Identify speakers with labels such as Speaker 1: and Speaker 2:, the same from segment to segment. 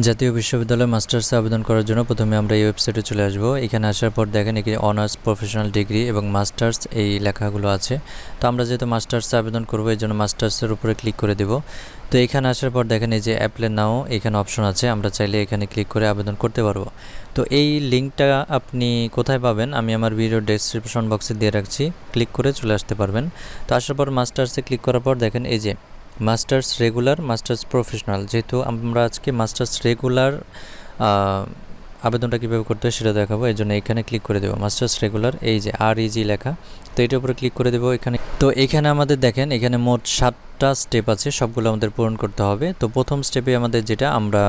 Speaker 1: জাতীয় বিশ্ববিদ্যালয়ে মাস্টার্সে আবেদন করার জন্য প্রথমে আমরা এই ওয়েবসাইটে চলে আসব। এখানে আসার পর দেখেন এখানে অনার্স প্রফেশনাল ডিগ্রি এবং মাস্টার্স এই লেখাগুলো আছে। তো আমরা যেহেতু মাস্টার্সে আবেদন করব, এই জন্য মাস্টার্সের উপরে ক্লিক করে দেব। তো এখানে আসার পর দেখেন এই যে অ্যাপ্লে নাও এখানে অপশন আছে, আমরা চাইলে এখানে ক্লিক করে আবেদন করতে পারব। তো এই লিঙ্কটা আপনি কোথায় পাবেন? আমি আমার ভিডিও ডেসক্রিপশন বক্সে দিয়ে রাখছি। ক্লিক করে চলে আসতে পারবেন। তো আসার পর মাস্টার্সে ক্লিক করার পর দেখেন এই যে মাস্টার্স রেগুলার, মাস্টার্স প্রফেশনাল। যেহেতু আমরা আজকে মাস্টার্স রেগুলার আবেদনটা কীভাবে করতে হয় সেটা দেখাবো। এই জন্য এখানে ক্লিক করে দেবো মাস্টার্স রেগুলার, এই যে আর ইজি লেখা। তো এটার উপরে ক্লিক করে দেবো এখানে। তো এখানে আমাদের দেখেন, এখানে মোট সাতটা স্টেপ আছে, সবগুলো আমাদের পূরণ করতে হবে। তো প্রথম স্টেপে আমাদের যেটা, আমরা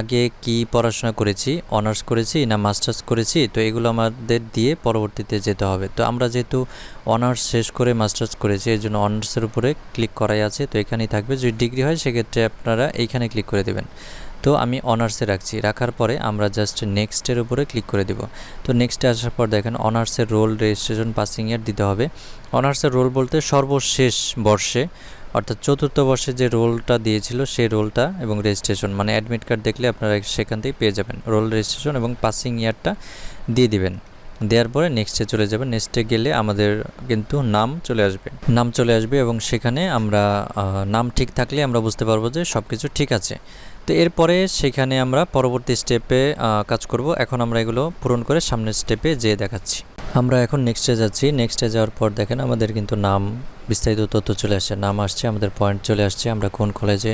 Speaker 1: আগে কি পড়াশোনা করেছি অনার্স করেছি না মাস্টার্স করেছি, তো এগুলো আমাদের দিয়ে পরবর্তীতে যেতে হবে। তো আমরা যেহেতু অনার্স শেষ করে মাস্টার্স করেছি, এই জন্য অনার্সের উপরে ক্লিক করাই আছে। তো এখানেই থাকবে, যদি ডিগ্রি হয়, সেক্ষেত্রে আপনারা এইখানে ক্লিক করে দেবেন। তো আমি অনার্সে রাখছি। রাখার পরে আমরা জাস্ট নেক্সটের উপরে ক্লিক করে দেব। তো নেক্সটে আসার পর দেখেন অনার্সের রোল রেজিস্ট্রেশন পাসিং ইয়ার দিতে হবে। অনার্সের রোল বলতে সর্বশেষ বর্ষে, অর্থাৎ চতুর্থ বর্ষে যে রোলটা দিয়েছিল, সেই রোলটা এবং রেজিস্ট্রেশন মানে অ্যাডমিট কার্ড দেখলে আপনারা সেখান থেকে পেয়ে যাবেন। রোল রেজিস্ট্রেশন এবং পাসিং ইয়ারটা দিয়ে দিবেন। দেওয়ার পরে নেক্সটে চলে যাবে। নেক্সটে গেলে আমাদের কিন্তু নাম চলে আসবে। নাম চলে আসবে এবং সেখানে আমরা নাম ঠিক থাকলে আমরা বুঝতে পারব যে সব কিছু ঠিক আছে। তো এরপরে সেখানে আমরা পরবর্তী স্টেপে কাজ করব। এখন আমরা এগুলো পূরণ করে সামনের স্টেপে যেয়ে দেখাচ্ছি। আমরা এখন নেক্সটে যাচ্ছি। নেক্সটে যাওয়ার পর দেখেন আমাদের কিন্তু নাম, বিস্তারিত তথ্য চলে আসছে, নাম আসছে, আমাদের পয়েন্ট চলে আসছে, আমরা কোন কলেজে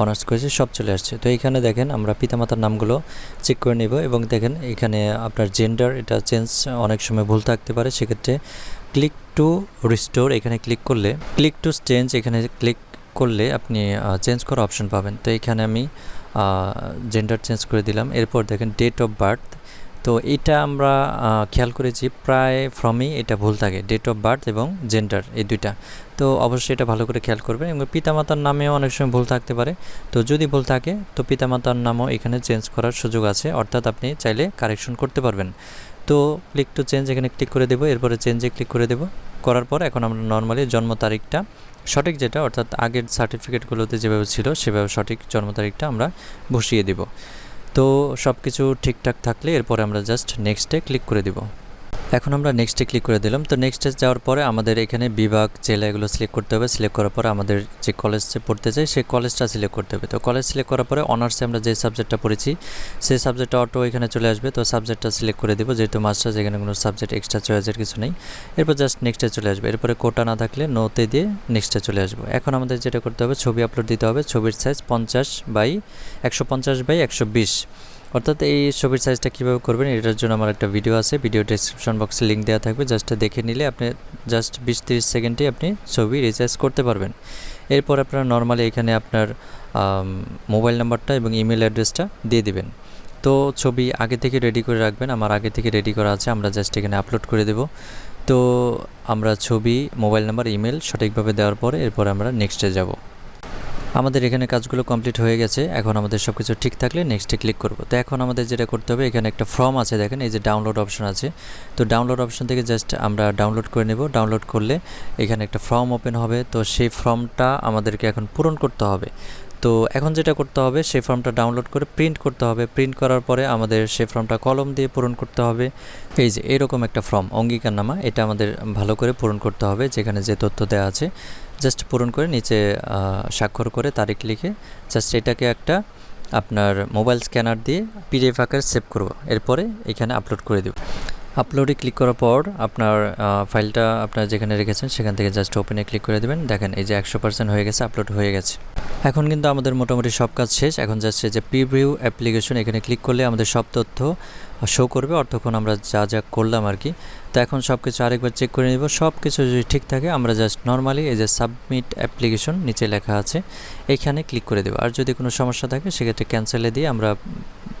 Speaker 1: অনার্স করেছি, সব চলে আসছে। তো এইখানে দেখেন আমরা পিতামাতার নামগুলো চেক করে নিব এবং দেখেন এখানে আপনার জেন্ডার এটা চেঞ্জ অনেক সময় ভুল থাকতে পারে। সেক্ষেত্রে ক্লিক টু রিস্টোর এখানে ক্লিক করলে ক্লিক টু চেঞ্জ এখানে ক্লিক করলে আপনি চেঞ্জ করার অপশন পাবেন। তো এখানে আমি জেন্ডার চেঞ্জ করে দিলাম। এরপর দেখেন ডেট অফ বার্থ তো এটা আমরা খেয়াল করেছি প্রায় ফ্রমেই এটা ভুল থাকে। ডেট অফ বার্থ এবং জেন্ডার এই দুইটা। তো অবশ্যই এটা ভালো করে খেয়াল করবেন। এবং পিতামাতার নামেও অনেক সময় ভুল থাকতে পারে। তো যদি ভুল থাকে, তো পিতামাতার নামও এখানে চেঞ্জ করার সুযোগ আছে। অর্থাৎ আপনি চাইলে কারেকশন করতে পারবেন। তো ক্লিক টু চেঞ্জ এখানে ক্লিক করে দেবো, এরপরে চেঞ্জে ক্লিক করে দেবো। করার পর এখন আমরা নর্মালি জন্ম তারিখটা, সঠিক যেটা, অর্থাৎ আগের সার্টিফিকেটগুলোতে যেভাবে ছিল, সেভাবে সঠিক জন্ম তারিখটা আমরা বসিয়ে দেব। তো সব কিছু ঠিকঠাক থাকলে এরপরে আমরা জাস্ট নেক্সটে ক্লিক করে দিব। এখন আমরা নেক্সটে ক্লিক করে দিলাম। তো নেক্সটে যাওয়ার পরে আমাদের এখানে বিভাগ, জেলা এগুলো সিলেক্ট করতে হবে। সিলেক্ট করার পরে আমাদের যে কলেজে পড়তে চাই, সেই কলেজটা সিলেক্ট করতে হবে। তো কলেজ সিলেক্ট করার পরে অনার্সে আমরা যে সাবজেক্টটা পড়েছি, সেই সাবজেক্টটা অটো এখানে চলে আসবে। তো সাবজেক্টটা সিলেক্ট করে দেবো, যেহেতু মাস্টার্স এখানে কোনো সাবজেক্ট এক্সট্রা চয়েসের কিছু নেই। এরপর জাস্ট নেক্সটে চলে আসবে। এরপরে কোটা না থাকলে নোতে দিয়ে নেক্সটে চলে আসব। এখন আমাদের যেটা করতে হবে, ছবি আপলোড দিতে হবে। ছবির সাইজ পঞ্চাশ বাই একশো পঞ্চাশ বাই একশো বিশ। অর্থাৎ এই ছবির সাইজটা কীভাবে করবেন, এটার জন্য আমার একটা ভিডিও আছে। ভিডিও ডেসক্রিপশন বক্সে লিঙ্ক দেওয়া থাকবে। জাস্ট দেখে নিলে আপনি জাস্ট বিশ তিরিশ সেকেন্ডে আপনি ছবি রিচার্জ করতে পারবেন। এরপর আপনারা নর্মালি এখানে আপনার মোবাইল নাম্বারটা এবং ইমেল অ্যাড্রেসটা দিয়ে দিবেন। তো ছবি আগে থেকে রেডি করে রাখবেন। আমার আগে থেকে রেডি করা আছে। আমরা জাস্ট এখানে আপলোড করে দেব। তো আমরা ছবি মোবাইল নাম্বার ইমেল সঠিকভাবে দেওয়ার পরে এরপর আমরা নেক্সটে যাব। আমাদের এখানে কাজগুলো কমপ্লিট হয়ে গেছে। এখন আমাদের সব কিছু ঠিক থাকলে নেক্সটে ক্লিক করব। তো এখন আমাদের যেটা করতে হবে, এখানে একটা ফর্ম আছে দেখেন, এই যে ডাউনলোড অপশন আছে। তো ডাউনলোড অপশন থেকে জাস্ট আমরা ডাউনলোড করে নেব। ডাউনলোড করলে এখানে একটা ফর্ম ওপেন হবে। তো সেই ফর্মটা আমাদেরকে এখন পূরণ করতে হবে। তো এখন যেটা করতে হবে, সেই ফর্মটা ডাউনলোড করে প্রিন্ট করতে হবে। প্রিন্ট করার পরে আমাদের সেই ফর্মটা কলম দিয়ে পূরণ করতে হবে। এই যে এরকম একটা ফর্ম অঙ্গীকারনামা, এটা আমাদের ভালো করে পূরণ করতে হবে, যেখানে যে তথ্য দেওয়া আছে। জাস্ট পূরণ করে নিচে স্বাক্ষর করে তারিখ লিখে জাস্ট এটাকে একটা আপনার মোবাইল স্ক্যানার দিয়ে পিডিএফ আকারে সেভ করব। এরপরে এখানে আপলোড করে দেব। আপলোডে ক্লিক করার পর আপনার ফাইলটা আপনার যেখানে রেখেছেন সেখান থেকে জাস্ট ওপেনে ক্লিক করে দেবেন। দেখেন এই যে একশো পার্সেন্ট হয়ে গেছে আপলোড হয়ে গেছে। এখন কিন্তু আমাদের মোটামুটি সব কাজ শেষ। এখন জাস্ট এই যে প্রিভিউ অ্যাপ্লিকেশন এখানে ক্লিক করলে আমাদের সব তথ্য শো করবে অর্থক্ষণ আমরা যা যা করলাম আর কি। তো এখন সব কিছু আরেকবার চেক করে নিব। সব কিছু যদি ঠিক থাকে, আমরা জাস্ট নর্মালি এই যে সাবমিট অ্যাপ্লিকেশন নিচে লেখা আছে, এখানে ক্লিক করে দেবো। আর যদি কোনো সমস্যা থাকে, সেক্ষেত্রে ক্যান্সেলে দিয়ে আমরা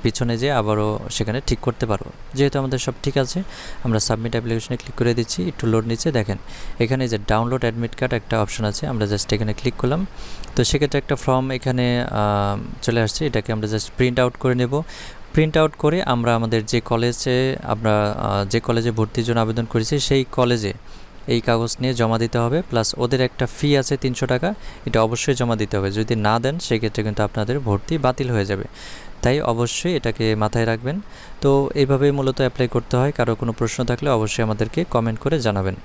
Speaker 1: পিছনে যেয়ে আবারও সেখানে ঠিক করতে পারব। যেহেতু আমাদের সব ঠিক আছে, আমরা সাবমিট অ্যাপ্লিকেশনে ক্লিক করে দিচ্ছি, একটু লোড নিচে দেখেন, এখানে যে ডাউনলোড অ্যাডমিট কার্ড একটা অপশন আছে, আমরা জাস্ট এখানে ক্লিক করলাম। তো সেক্ষেত্রে একটা ফর্ম এখানে চলে আসছে। এটাকে আমরা জাস্ট প্রিন্ট আউট করে নেব। প্রিন্ট আউট করে আমরা আমাদের যে কলেজে আমরা যে কলেজে ভর্তির জন্য আবেদন করেছি, সেই কলেজে এই কাগজ নিয়ে জমা দিতে হবে প্লাস ওদের একটা ফি আছে তিনশো টাকা, এটা অবশ্যই জমা দিতে হবে। যদি না দেন, সেক্ষেত্রে কিন্তু আপনাদের ভর্তি বাতিল হয়ে যাবে। তাই অবশ্যই এটাকে মাথায় রাখবেন। তো এইভাবেই মূলত অ্যাপ্লাই করতে হয়। কারও কোনো প্রশ্ন থাকলে অবশ্যই আমাদেরকে কমেন্ট করে জানাবেন।